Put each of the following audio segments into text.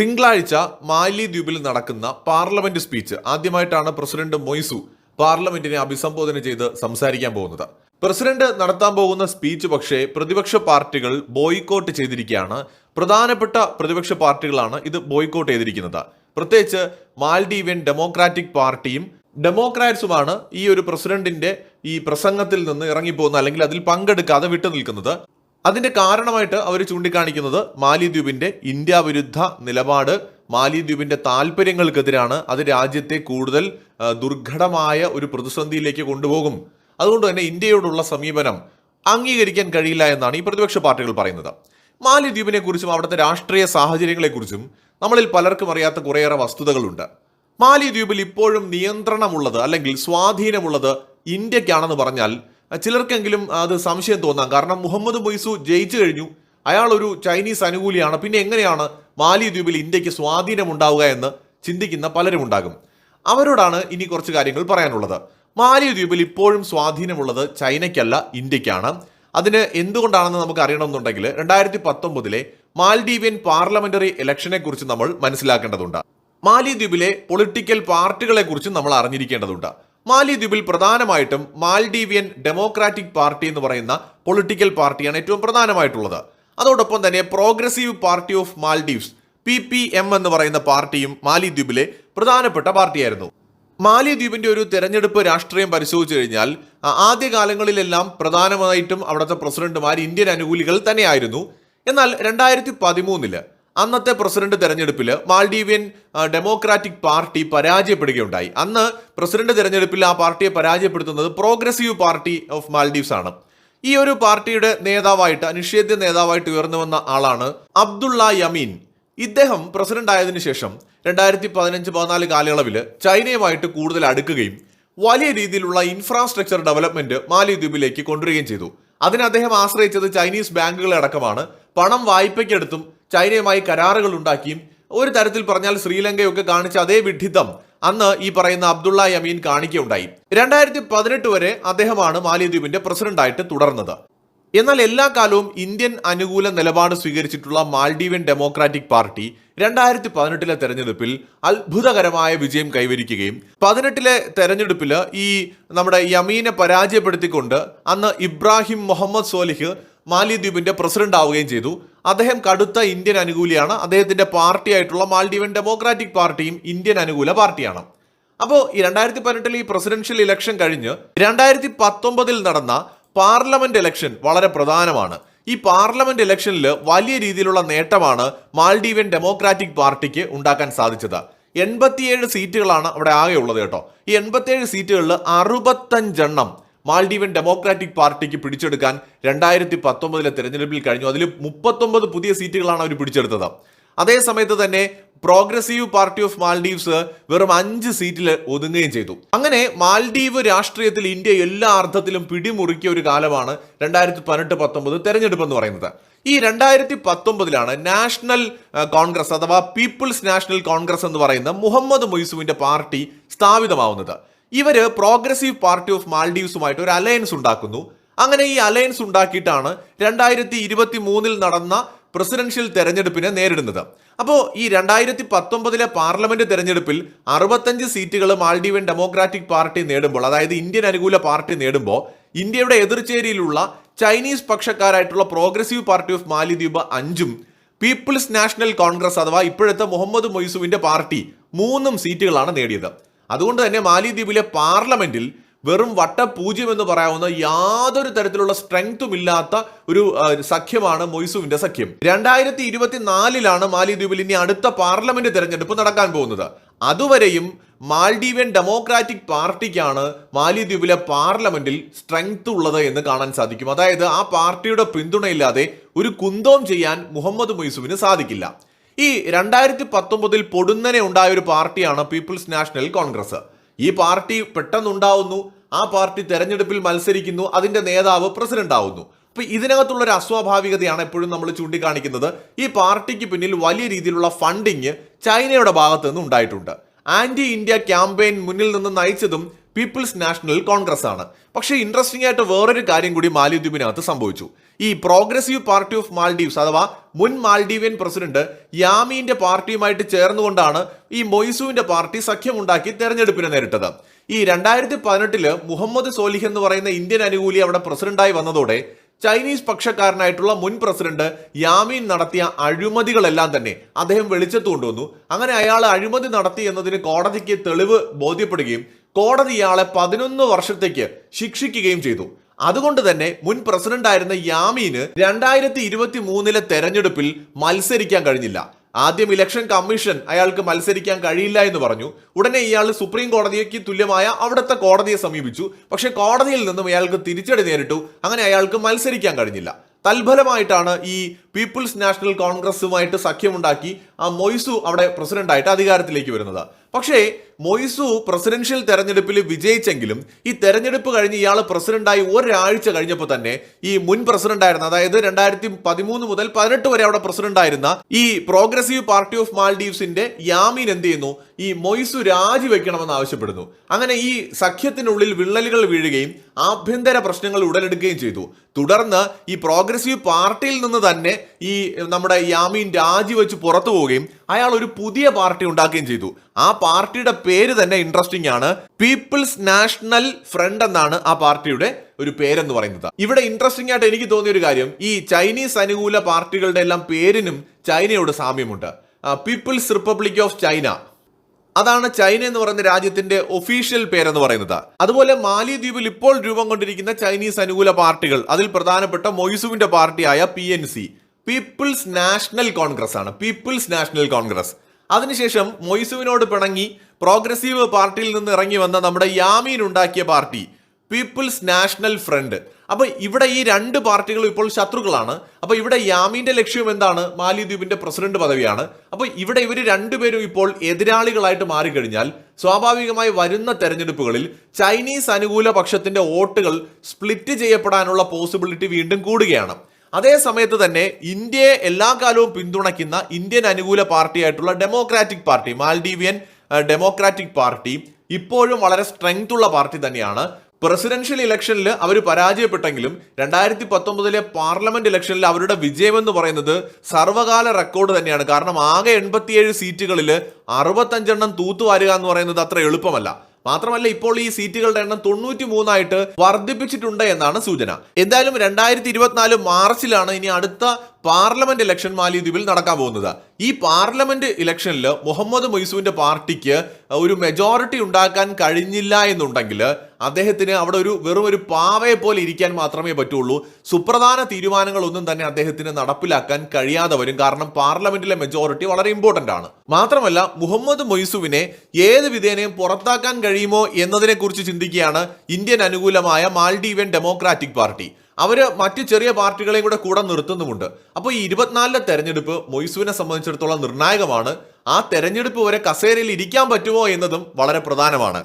തിങ്കളാഴ്ച മാലിദ്വീപിൽ നടക്കുന്ന പാർലമെന്റ് സ്പീച്ച്. ആദ്യമായിട്ടാണ് പ്രസിഡന്റ് മൊയ്സു പാർലമെന്റിനെ അഭിസംബോധന ചെയ്ത് സംസാരിക്കാൻ പോകുന്നത്. പ്രസിഡന്റ് നടത്താൻ പോകുന്ന സ്പീച്ച് പക്ഷേ പ്രതിപക്ഷ പാർട്ടികൾ ബോയ്ക്കോട്ട് ചെയ്തിരിക്കുകയാണ്. പ്രധാനപ്പെട്ട പ്രതിപക്ഷ പാർട്ടികളാണ് ഇത് ബോയ്ക്കോട്ട് ചെയ്തിരിക്കുന്നത്. പ്രത്യേകിച്ച് മാൽഡീവിയൻ ഡെമോക്രാറ്റിക് പാർട്ടിയും ഡെമോക്രാറ്റ്സുമാണ് ഈ ഒരു പ്രസിഡന്റിന്റെ ഈ പ്രസംഗത്തിൽ നിന്ന് ഇറങ്ങിപ്പോകുന്ന അല്ലെങ്കിൽ അതിൽ പങ്കെടുക്കാതെ വിട്ടുനിൽക്കുന്നത്. അതിന്റെ കാരണമായിട്ട് അവർ ചൂണ്ടിക്കാണിക്കുന്നത് മാലിദ്വീപിന്റെ ഇന്ത്യ വിരുദ്ധ നിലപാട് മാലിദ്വീപിന്റെ താല്പര്യങ്ങൾക്കെതിരാണ് അത് രാജ്യത്തെ കൂടുതൽ ദുർഘടമായ ഒരു പ്രതിസന്ധിയിലേക്ക് കൊണ്ടുപോകും. അതുകൊണ്ട് തന്നെ ഇന്ത്യയോടുള്ള സമീപനം അംഗീകരിക്കാൻ കഴിയില്ല എന്നാണ് ഈ പ്രതിപക്ഷ പാർട്ടികൾ പറയുന്നത്. മാലിദ്വീപിനെ കുറിച്ചും അവിടുത്തെ രാഷ്ട്രീയ സാഹചര്യങ്ങളെക്കുറിച്ചും നമ്മളിൽ പലർക്കും അറിയാത്ത കുറേയേറെ വസ്തുതകളുണ്ട്. മാലിദ്വീപിൽ ഇപ്പോഴും നിയന്ത്രണമുള്ളത് അല്ലെങ്കിൽ സ്വാധീനമുള്ളത് ഇന്ത്യക്കാണെന്ന് പറഞ്ഞാൽ ചിലർക്കെങ്കിലും അത് സംശയം തോന്നാം. കാരണം മുഹമ്മദ് മൊയ്സു ജയിച്ചു കഴിഞ്ഞു. അയാൾ ഒരു ചൈനീസ് അനുകൂലിയാണ്. പിന്നെ എങ്ങനെയാണ് മാലിദ്വീപിൽ ഇന്ത്യയ്ക്ക് സ്വാധീനമുണ്ടാവുക എന്ന് ചിന്തിക്കുന്ന പലരും ഉണ്ടാകും. അവരോടാണ് ഇനി കുറച്ച് കാര്യങ്ങൾ പറയാനുള്ളത്. മാലിദ്വീപിൽ ഇപ്പോഴും സ്വാധീനമുള്ളത് ചൈനയ്ക്കല്ല ഇന്ത്യക്കാണ്. അതിന് എന്തുകൊണ്ടാണെന്ന് നമുക്ക് അറിയണമെന്നുണ്ടെങ്കിൽ രണ്ടായിരത്തി പത്തൊമ്പതിലെ മാൽഡീവിയൻ പാർലമെന്ററി ഇലക്ഷനെ കുറിച്ച് നമ്മൾ മനസ്സിലാക്കേണ്ടതുണ്ട്. മാലിദ്വീപിലെ പൊളിറ്റിക്കൽ പാർട്ടികളെ കുറിച്ച് നമ്മൾ അറിഞ്ഞിരിക്കേണ്ടതുണ്ട്. മാലിദ്വീപിൽ പ്രധാനമായിട്ടും മാൽഡീവിയൻ ഡെമോക്രാറ്റിക് പാർട്ടി എന്ന് പറയുന്ന പൊളിറ്റിക്കൽ പാർട്ടിയാണ് ഏറ്റവും പ്രധാനമായിട്ടുള്ളത്. അതോടൊപ്പം തന്നെ progressive party of Maldives P P M എന്ന് പറയുന്ന പാർട്ടിയും മാലിദ്വീപിലെ പ്രധാനപ്പെട്ട പാർട്ടിയായിരുന്നു. മാലിദ്വീപിന്റെ ഒരു തെരഞ്ഞെടുപ്പ് രാഷ്ട്രീയം പരിശോധിച്ചു കഴിഞ്ഞാൽ ആദ്യകാലങ്ങളിലെല്ലാം പ്രധാനമായിട്ടും അവിടുത്തെ പ്രസിഡന്റുമാർ ഇന്ത്യൻ അനുകൂലികൾ തന്നെയായിരുന്നു. എന്നാൽ രണ്ടായിരത്തി പതിമൂന്നിൽ അന്നത്തെ പ്രസിഡന്റ് തെരഞ്ഞെടുപ്പിൽ മാൽഡീവിയൻ ഡെമോക്രാറ്റിക് പാർട്ടി പരാജയപ്പെടുകയുണ്ടായി. അന്ന് പ്രസിഡന്റ് തെരഞ്ഞെടുപ്പിൽ ആ പാർട്ടിയെ പരാജയപ്പെടുത്തുന്നത് പ്രോഗ്രസീവ് പാർട്ടി ഓഫ് മാൽഡീവ്സ് ആണ്. ഈ ഒരു പാർട്ടിയുടെ നേതാവായിട്ട് അനിഷേധ്യ നേതാവായിട്ട് ഉയർന്നു വന്ന ആളാണ് അബ്ദുള്ള യമീൻ. ഇദ്ദേഹം പ്രസിഡന്റ് ആയതിനു ശേഷം രണ്ടായിരത്തി പതിനഞ്ച് പതിനാല് കാലയളവിൽ ചൈനയുമായിട്ട് കൂടുതൽ അടുക്കുകയും വലിയ രീതിയിലുള്ള ഇൻഫ്രാസ്ട്രക്ചർ ഡെവലപ്മെന്റ് മാലിദ്വീപിലേക്ക് കൊണ്ടുവരികയും ചെയ്തു. അതിന് അദ്ദേഹം ആശ്രയിച്ചത് ചൈനീസ് ബാങ്കുകളെ അടക്കമാണ് പണം വായ്പയ്ക്കെടുത്തും ചൈനയുമായി കരാറുകൾ ഉണ്ടാക്കിയും ഒരു തരത്തിൽ പറഞ്ഞാൽ ശ്രീലങ്കയൊക്കെ കാണിച്ച അതേ വിഡ്ഢിത്തം അന്ന് ഈ പറയുന്ന അബ്ദുള്ള യമീൻ കാണിക്കുകയുണ്ടായി. രണ്ടായിരത്തി പതിനെട്ട് വരെ അദ്ദേഹമാണ് മാലിദ്വീപിന്റെ പ്രസിഡന്റായിട്ട് തുടർന്നത്. എന്നാൽ എല്ലാ കാലവും ഇന്ത്യൻ അനുകൂല നിലപാട് സ്വീകരിച്ചിട്ടുള്ള മാൽഡീവ്യൻ ഡെമോക്രാറ്റിക് പാർട്ടി രണ്ടായിരത്തി പതിനെട്ടിലെ തെരഞ്ഞെടുപ്പിൽ അത്ഭുതകരമായ വിജയം കൈവരിക്കുകയും പതിനെട്ടിലെ തെരഞ്ഞെടുപ്പിൽ ഈ നമ്മുടെ യമീനെ പരാജയപ്പെടുത്തിക്കൊണ്ട് അന്ന് ഇബ്രാഹിം മുഹമ്മദ് സോലിഹ് മാലിദ്വീപിന്റെ പ്രസിഡന്റ് ആവുകയും ചെയ്തു. അദ്ദേഹം കടുത്ത ഇന്ത്യൻ അനുകൂലിയാണ്. അദ്ദേഹത്തിന്റെ പാർട്ടിയായിട്ടുള്ള മാൽഡീവൻ ഡെമോക്രാറ്റിക് പാർട്ടിയും ഇന്ത്യൻ അനുകൂല പാർട്ടിയാണ്. അപ്പോൾ ഈ രണ്ടായിരത്തി പതിനെട്ടിൽ ഈ പ്രസിഡൻഷ്യൽ ഇലക്ഷൻ കഴിഞ്ഞ് രണ്ടായിരത്തി പത്തൊമ്പതിൽ നടന്ന പാർലമെന്റ് ഇലക്ഷൻ വളരെ പ്രധാനമാണ്. ഈ പാർലമെന്റ് ഇലക്ഷനിൽ വലിയ രീതിയിലുള്ള നേട്ടമാണ് മാൽഡീവൻ ഡെമോക്രാറ്റിക് പാർട്ടിക്ക് ഉണ്ടാക്കാൻ സാധിച്ചത്. എൺപത്തിയേഴ് സീറ്റുകളാണ് അവിടെ ആകെ ഉള്ളത് കേട്ടോ. ഈ എൺപത്തിയേഴ് സീറ്റുകളിൽ അറുപത്തഞ്ചെണ്ണം മാൽഡീവൻ ഡെമോക്രാറ്റിക് പാർട്ടിക്ക് പിടിച്ചെടുക്കാൻ രണ്ടായിരത്തി പത്തൊമ്പതിലെ തെരഞ്ഞെടുപ്പിൽ കഴിഞ്ഞു. അതിൽ മുപ്പത്തൊമ്പത് പുതിയ സീറ്റുകളാണ് അവർ പിടിച്ചെടുത്തത്. അതേ സമയത്ത് തന്നെ പ്രോഗ്രസീവ് പാർട്ടി ഓഫ് മാൽഡീവ്സ് വെറും അഞ്ച് സീറ്റിൽ ഒതുങ്ങുകയും ചെയ്തു. അങ്ങനെ മാൽഡീവ് രാഷ്ട്രീയത്തിൽ ഇന്ത്യ എല്ലാ അർത്ഥത്തിലും പിടിമുറുക്കിയ ഒരു കാലമാണ് രണ്ടായിരത്തി പതിനെട്ട് പത്തൊമ്പത് തെരഞ്ഞെടുപ്പ് എന്ന് പറയുന്നത്. ഈ രണ്ടായിരത്തി പത്തൊമ്പതിലാണ് നാഷണൽ കോൺഗ്രസ് അഥവാ പീപ്പിൾസ് നാഷണൽ കോൺഗ്രസ് എന്ന് പറയുന്ന മുഹമ്മദ് മൊയ്സുവിന്റെ പാർട്ടി സ്ഥാപിതമാവുന്നത്. ഇവർ പ്രോഗ്രസീവ് പാർട്ടി ഓഫ് മാൽഡീവ്സുമായിട്ട് ഒരു അലയൻസ് ഉണ്ടാക്കുന്നു. അങ്ങനെ ഈ അലയൻസ് ഉണ്ടാക്കിയിട്ടാണ് രണ്ടായിരത്തി ഇരുപത്തി മൂന്നിൽ നടന്ന പ്രസിഡൻഷ്യൽ തെരഞ്ഞെടുപ്പിനെ നേരിടുന്നത്. അപ്പോൾ ഈ രണ്ടായിരത്തി പത്തൊമ്പതിലെ പാർലമെന്റ് തെരഞ്ഞെടുപ്പിൽ അറുപത്തഞ്ച് സീറ്റുകൾ മാൽഡീവൻ ഡെമോക്രാറ്റിക് പാർട്ടി നേടുമ്പോൾ അതായത് ഇന്ത്യൻ അനുകൂല പാർട്ടി നേടുമ്പോൾ ഇന്ത്യയുടെ എതിർചേരിയിലുള്ള ചൈനീസ് പക്ഷക്കാരായിട്ടുള്ള പ്രോഗ്രസീവ് പാർട്ടി ഓഫ് മാലിദ്വീപ് അഞ്ചും പീപ്പിൾസ് നാഷണൽ കോൺഗ്രസ് അഥവാ ഇപ്പോഴത്തെ മുഹമ്മദ് മൊയ്സുവിന്റെ പാർട്ടി മൂന്നും സീറ്റുകളാണ് നേടിയത്. അതുകൊണ്ട് തന്നെ മാലിദ്വീപിലെ പാർലമെന്റിൽ വെറും വട്ട പൂജ്യം എന്ന് പറയാവുന്ന യാതൊരു തരത്തിലുള്ള സ്ട്രെങ്തും ഇല്ലാത്ത ഒരു സഖ്യമാണ് മൊയ്സുവിന്റെ സഖ്യം. രണ്ടായിരത്തി ഇരുപത്തിനാലിലാണ് മാലിദ്വീപിൽ ഇനി അടുത്ത പാർലമെന്റ് തെരഞ്ഞെടുപ്പ് നടക്കാൻ പോകുന്നത്. അതുവരെയും മാൽഡീവിയൻ ഡെമോക്രാറ്റിക് പാർട്ടിക്കാണ് മാലിദ്വീപിലെ പാർലമെന്റിൽ സ്ട്രെങ്ത് ഉള്ളത് എന്ന് കാണാൻ സാധിക്കും. അതായത് ആ പാർട്ടിയുടെ പിന്തുണയില്ലാതെ ഒരു കുന്തവും ചെയ്യാൻ മുഹമ്മദ് മൊയ്സുവിന് സാധിക്കില്ല. ഈ രണ്ടായിരത്തി പത്തൊമ്പതിൽ പൊടുന്നനെ ഉണ്ടായ ഒരു പാർട്ടിയാണ് പീപ്പിൾസ് നാഷണൽ കോൺഗ്രസ്. ഈ പാർട്ടി പെട്ടെന്നുണ്ടാവുന്നു ആ പാർട്ടി തെരഞ്ഞെടുപ്പിൽ മത്സരിക്കുന്നു അതിന്റെ നേതാവ് പ്രസിഡന്റ് ആവുന്നു അപ്പൊ ഇതിനകത്തുള്ള ഒരു അസ്വാഭാവികതയാണ് എപ്പോഴും നമ്മൾ ചൂണ്ടിക്കാണിക്കുന്നത്. ഈ പാർട്ടിക്ക് പിന്നിൽ വലിയ രീതിയിലുള്ള ഫണ്ടിങ് ചൈനയുടെ ഭാഗത്തു നിന്ന് ഉണ്ടായിട്ടുണ്ട്. ആന്റി ഇന്ത്യ ക്യാമ്പയിൻ മുന്നിൽ നിന്ന് നയിച്ചതും പീപ്പിൾസ് നാഷണൽ കോൺഗ്രസ് ആണ്. പക്ഷേ ഇൻട്രസ്റ്റിംഗ് ആയിട്ട് വേറൊരു കാര്യം കൂടി മാലിദ്വീപിനകത്ത് സംഭവിച്ചു. ഈ പ്രോഗ്രസീവ് പാർട്ടി ഓഫ് മാൽഡീവ്സ് അഥവാ മുൻ മാൽഡീവിയൻ പ്രസിഡന്റ് യാമീന്റെ പാർട്ടിയുമായിട്ട് ചേർന്നുകൊണ്ടാണ് ഈ മൊയ്സുവിന്റെ പാർട്ടി സഖ്യമുണ്ടാക്കി തെരഞ്ഞെടുപ്പിനെ നേരിട്ടത്. ഈ രണ്ടായിരത്തി പതിനെട്ടിൽ മുഹമ്മദ് സോലിഹ് എന്ന് പറയുന്ന ഇന്ത്യൻ അനുകൂലി അവിടെ പ്രസിഡന്റായി വന്നതോടെ ചൈനീസ് പക്ഷക്കാരനായിട്ടുള്ള മുൻ പ്രസിഡന്റ് യാമീൻ നടത്തിയ അഴിമതികളെല്ലാം തന്നെ അദ്ദേഹം വെളിച്ചത്ത് കൊണ്ടുവന്നു. അങ്ങനെ അയാൾ അഴിമതി നടത്തി എന്നതിന് കോടതിക്ക് തെളിവ് ബോധ്യപ്പെടുകയും കോടതി ഇയാളെ പതിനൊന്ന് വർഷത്തേക്ക് ശിക്ഷിക്കുകയും ചെയ്തു. അതുകൊണ്ട് തന്നെ മുൻ പ്രസിഡന്റ് ആയിരുന്ന യാമീന് രണ്ടായിരത്തി ഇരുപത്തി മൂന്നിലെ തെരഞ്ഞെടുപ്പിൽ മത്സരിക്കാൻ കഴിഞ്ഞില്ല. ആദ്യം ഇലക്ഷൻ കമ്മീഷൻ അയാൾക്ക് മത്സരിക്കാൻ കഴിയില്ല എന്ന് പറഞ്ഞു. ഉടനെ ഇയാൾ സുപ്രീം കോടതിക്ക് തുല്യമായ അവിടുത്തെ കോടതിയെ സമീപിച്ചു. പക്ഷേ കോടതിയിൽ നിന്നും അയാൾക്ക് തിരിച്ചടി നേരിട്ടു. അങ്ങനെ അയാൾക്ക് മത്സരിക്കാൻ കഴിഞ്ഞില്ല. തൽഫലമായിട്ടാണ് ഈ പീപ്പിൾസ് നാഷണൽ കോൺഗ്രസുമായിട്ട് സഖ്യമുണ്ടാക്കി ആ മൊയ്സു അവിടെ പ്രസിഡന്റായിട്ട് അധികാരത്തിലേക്ക് വരുന്നത്. പക്ഷേ മൊയ്സു പ്രസിഡൻഷ്യൽ തെരഞ്ഞെടുപ്പിൽ വിജയിച്ചെങ്കിലും ഈ തെരഞ്ഞെടുപ്പ് കഴിഞ്ഞ് ഇയാൾ പ്രസിഡന്റായി ഒരാഴ്ച കഴിഞ്ഞപ്പോൾ തന്നെ ഈ മുൻ പ്രസിഡന്റ് ആയിരുന്ന അതായത് രണ്ടായിരത്തി പതിമൂന്ന് മുതൽ പതിനെട്ട് വരെ അവിടെ പ്രസിഡന്റായിരുന്ന ഈ പ്രോഗ്രസീവ് പാർട്ടി ഓഫ് മാൽഡീവ്സിന്റെ യാമീൻ എന്ത് ചെയ്യുന്നു? ഈ മൊയ്സു രാജിവെക്കണമെന്ന് ആവശ്യപ്പെടുന്നു. അങ്ങനെ ഈ സഖ്യത്തിനുള്ളിൽ വിള്ളലുകൾ വീഴുകയും ആഭ്യന്തര പ്രശ്നങ്ങൾ ഉടലെടുക്കുകയും ചെയ്തു. തുടർന്ന് ഈ പ്രോഗ്രസീവ് പാർട്ടിയിൽ നിന്ന് തന്നെ ഈ നമ്മുടെ യാമീൻ രാജിവെച്ച് പുറത്തു പോവുകയും അയാൾ ഒരു പുതിയ പാർട്ടി ഉണ്ടാക്കുകയും ചെയ്തു. ആ പാർട്ടിയുടെ പേര് തന്നെ ഇൻട്രസ്റ്റിംഗ് ആണ്. പീപ്പിൾസ് നാഷണൽ ഫ്രണ്ട് എന്നാണ് ആ പാർട്ടിയുടെ ഒരു പേരെന്ന് പറയുന്നത്. ഇവിടെ ഇൻട്രസ്റ്റിംഗ് ആയിട്ട് എനിക്ക് തോന്നിയ ഒരു കാര്യം ഈ ചൈനീസ് അനുകൂല പാർട്ടികളുടെ എല്ലാം പേരിനും ചൈനയോട് സാമ്യമുണ്ട്. പീപ്പിൾസ് റിപ്പബ്ലിക് ഓഫ് ചൈന അതാണ് ചൈന എന്ന് പറയുന്ന രാജ്യത്തിന്റെ ഒഫീഷ്യൽ പേരെന്ന് പറയുന്നത്. അതുപോലെ മാലിദ്വീപിൽ ഇപ്പോൾ രൂപം കൊണ്ടിരിക്കുന്ന ചൈനീസ് അനുകൂല പാർട്ടികൾ അതിൽ പ്രധാനപ്പെട്ട മൊയ്സുവിന്റെ പാർട്ടിയായ P N C people's national congress ആണ്. പീപ്പിൾസ് നാഷണൽ കോൺഗ്രസ് അതിനുശേഷം മൊയ്സുവിനോട് പിണങ്ങി പ്രോഗ്രസീവ് പാർട്ടിയിൽ നിന്ന് ഇറങ്ങി വന്ന നമ്മുടെ യാമീൻ ഉണ്ടാക്കിയ പാർട്ടി പീപ്പിൾസ് നാഷണൽ ഫ്രണ്ട്. അപ്പൊ ഇവിടെ ഈ രണ്ട് പാർട്ടികളും ഇപ്പോൾ ശത്രുക്കളാണ്. അപ്പൊ ഇവിടെ യാമീന്റെ ലക്ഷ്യം എന്താണ്? മാലിദ്വീപിന്റെ പ്രസിഡന്റ് പദവിയാണ്. അപ്പൊ ഇവിടെ ഇവർ രണ്ടുപേരും ഇപ്പോൾ എതിരാളികളായിട്ട് മാറിക്കഴിഞ്ഞാൽ സ്വാഭാവികമായി വരുന്ന തെരഞ്ഞെടുപ്പുകളിൽ ചൈനീസ് അനുകൂല പക്ഷത്തിന്റെ വോട്ടുകൾ സ്പ്ലിറ്റ് ചെയ്യപ്പെടാനുള്ള പോസിബിലിറ്റി വീണ്ടും കൂടുകയാണ്. അതേ സമയത്ത് തന്നെ ഇന്ത്യയെ എല്ലാ കാലവും പിന്തുണയ്ക്കുന്ന ഇന്ത്യൻ അനുകൂല പാർട്ടിയായിട്ടുള്ള democratic party Maldivian democratic party ഇപ്പോഴും വളരെ സ്ട്രെങ്ത് ഉള്ള പാർട്ടി തന്നെയാണ്. പ്രസിഡൻഷ്യൽ ഇലക്ഷനിൽ അവർ പരാജയപ്പെട്ടെങ്കിലും രണ്ടായിരത്തി പത്തൊമ്പതിലെ പാർലമെന്റ് ഇലക്ഷനിൽ അവരുടെ വിജയമെന്ന് പറയുന്നത് സർവകാല റെക്കോർഡ് തന്നെയാണ്. കാരണം ആകെ എൺപത്തിയേഴ് സീറ്റുകളിൽ അറുപത്തഞ്ചെണ്ണം തൂത്തുവാരുക എന്ന് പറയുന്നത് അത്ര എളുപ്പമല്ല. മാത്രമല്ല ഇപ്പോൾ ഈ സീറ്റുകളുടെ എണ്ണം തൊണ്ണൂറ്റി മൂന്നായിട്ട് വർദ്ധിപ്പിച്ചിട്ടുണ്ട് എന്നാണ് സൂചന. എന്തായാലും രണ്ടായിരത്തി ഇരുപത്തിനാല് മാർച്ചിലാണ് ഇനി അടുത്ത പാർലമെന്റ് ഇലക്ഷൻ മാലിദ്വീപിൽ നടക്കാൻ പോകുന്നത്. ഈ പാർലമെന്റ് ഇലക്ഷനിൽ മുഹമ്മദ് മൊയ്സുവിന്റെ പാർട്ടിക്ക് ഒരു മെജോറിറ്റി ഉണ്ടാക്കാൻ കഴിഞ്ഞില്ല എന്നുണ്ടെങ്കിൽ അദ്ദേഹത്തിന് അവിടെ ഒരു വെറും ഒരു പാവയെ പോലെ ഇരിക്കാൻ മാത്രമേ പറ്റുള്ളൂ. സുപ്രധാന തീരുമാനങ്ങളൊന്നും തന്നെ അദ്ദേഹത്തിന് നടപ്പിലാക്കാൻ കഴിയാതെ വരും. കാരണം പാർലമെന്റിലെ മെജോറിറ്റി വളരെ ഇമ്പോർട്ടന്റ് ആണ്. മാത്രമല്ല മുഹമ്മദ് മൊയ്സുവിനെ ഏത് വിധേനയും പുറത്താക്കാൻ കഴിയുമോ എന്നതിനെക്കുറിച്ച് ചിന്തിക്കുകയാണ് ഇന്ത്യൻ അനുകൂലമായ മാൽഡീവിയൻ ഡെമോക്രാറ്റിക് പാർട്ടി. അവർ മറ്റ് ചെറിയ പാർട്ടികളെയും കൂടെ കൂടെ നിർത്തുന്നുമുണ്ട്. അപ്പോൾ ഈ ഇരുപത്തിനാലിലെ തെരഞ്ഞെടുപ്പ് മൊയ്സുവിനെ സംബന്ധിച്ചിടത്തോളം നിർണായകമാണ്. ആ തെരഞ്ഞെടുപ്പ് വരെ കസേരയിൽ ഇരിക്കാൻ പറ്റുമോ എന്നതും വളരെ പ്രധാനമാണ്.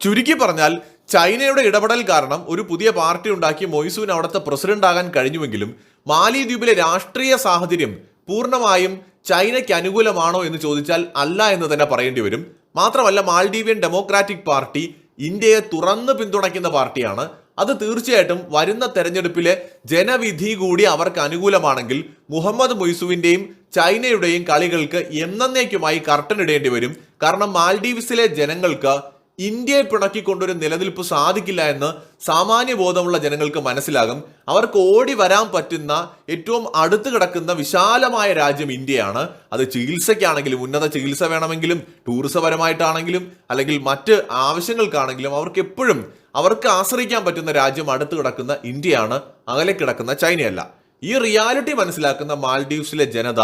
ചുരുക്കി പറഞ്ഞാൽ ചൈനയുടെ ഇടപെടൽ കാരണം ഒരു പുതിയ പാർട്ടി ഉണ്ടാക്കി മൊയ്സുവിന് അവിടുത്തെ പ്രസിഡന്റ് ആകാൻ കഴിഞ്ഞുവെങ്കിലും മാലിദ്വീപിലെ രാഷ്ട്രീയ സാഹചര്യം പൂർണമായും ചൈനയ്ക്ക് അനുകൂലമാണോ എന്ന് ചോദിച്ചാൽ അല്ല എന്ന് തന്നെ പറയേണ്ടി വരും. മാത്രമല്ല മാൽഡീവിയൻ ഡെമോക്രാറ്റിക് പാർട്ടി ഇന്ത്യയെ തുറന്ന് പിന്തുണയ്ക്കുന്ന പാർട്ടിയാണ്. അത് തീർച്ചയായിട്ടും വരുന്ന തെരഞ്ഞെടുപ്പിലെ ജനവിധി കൂടി അവർക്ക് അനുകൂലമാണെങ്കിൽ മുഹമ്മദ് മൊയ്സുവിന്റെയും ചൈനയുടെയും കളികൾക്ക് എന്നേക്കുമായി കർട്ടൻ ഇടേണ്ടി വരും. കാരണം മാൽഡീവ്സിലെ ജനങ്ങൾക്ക് ഇന്ത്യയെ പിണക്കിക്കൊണ്ടൊരു നിലനിൽപ്പ് സാധിക്കില്ല എന്ന് സാമാന്യ ബോധമുള്ള ജനങ്ങൾക്ക് മനസ്സിലാകും. അവർക്ക് ഓടി വരാൻ പറ്റുന്ന ഏറ്റവും അടുത്ത് കിടക്കുന്ന വിശാലമായ രാജ്യം ഇന്ത്യയാണ്. അത് ചികിത്സയ്ക്കാണെങ്കിലും ഉന്നത ചികിത്സ വേണമെങ്കിലും ടൂറിസപരമായിട്ടാണെങ്കിലും അല്ലെങ്കിൽ മറ്റ് ആവശ്യങ്ങൾക്കാണെങ്കിലും അവർക്ക് എപ്പോഴും അവർക്ക് ആശ്രയിക്കാൻ പറ്റുന്ന രാജ്യം അടുത്ത് കിടക്കുന്ന ഇന്ത്യയാണ്. അകലെ കിടക്കുന്ന ചൈനയല്ല. ഈ റിയാലിറ്റി മനസ്സിലാക്കുന്ന മാൽഡീവ്സിലെ ജനത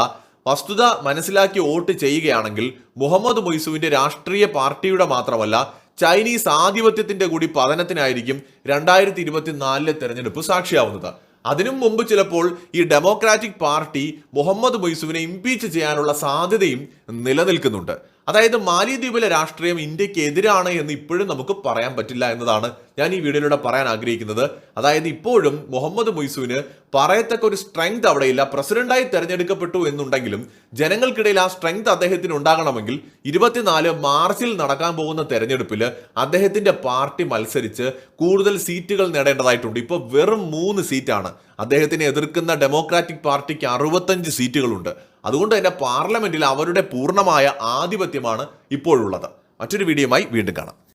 വസ്തുത മനസ്സിലാക്കി വോട്ട് ചെയ്യുകയാണെങ്കിൽ മുഹമ്മദ് മൊയ്സുവിന്റെ രാഷ്ട്രീയ പാർട്ടിയുടെ മാത്രമല്ല ചൈനീസ് ആധിപത്യത്തിന്റെ കൂടി പതനത്തിനായിരിക്കും രണ്ടായിരത്തി ഇരുപത്തിനാലിലെ തെരഞ്ഞെടുപ്പ് സാക്ഷിയാവുന്നത്. അതിനും മുമ്പ് ചിലപ്പോൾ ഈ ഡെമോക്രാറ്റിക് പാർട്ടി മുഹമ്മദ് മൊയ്സുവിനെ ഇംപീച്ച് ചെയ്യാനുള്ള സാധ്യതയും നിലനിൽക്കുന്നുണ്ട്. അതായത് മാലിദ്വീപിലെ രാഷ്ട്രീയം ഇന്ത്യയ്ക്ക് എതിരാണ് എന്ന് ഇപ്പോഴും നമുക്ക് പറയാൻ പറ്റില്ല എന്നതാണ് ഞാൻ ഈ വീഡിയോയിലൂടെ പറയാൻ ആഗ്രഹിക്കുന്നത്. അതായത് ഇപ്പോഴും മുഹമ്മദ് മൊയ്സുവിന് പറയത്തക്ക ഒരു സ്ട്രെങ്ത് അവിടെയില്ല. പ്രസിഡന്റായി തെരഞ്ഞെടുക്കപ്പെട്ടു എന്നുണ്ടെങ്കിലും ജനങ്ങൾക്കിടയിൽ ആ സ്ട്രെങ്ത് അദ്ദേഹത്തിന് ഉണ്ടാകണമെങ്കിൽ ഇരുപത്തിനാല് മാർച്ചിൽ നടക്കാൻ പോകുന്ന തെരഞ്ഞെടുപ്പിൽ അദ്ദേഹത്തിന്റെ പാർട്ടി മത്സരിച്ച് കൂടുതൽ സീറ്റുകൾ നേടേണ്ടതായിട്ടുണ്ട്. ഇപ്പോൾ വെറും മൂന്ന് സീറ്റാണ്. അദ്ദേഹത്തിനെ എതിർക്കുന്ന ഡെമോക്രാറ്റിക് പാർട്ടിക്ക് അറുപത്തഞ്ച് സീറ്റുകളുണ്ട്. അതുകൊണ്ട് തന്നെ പാർലമെന്റിൽ അവരുടെ പൂർണമായ ആധിപത്യമാണ് ഇപ്പോഴുള്ളത്. മറ്റൊരു വീഡിയോയുമായി വീണ്ടും കാണാം.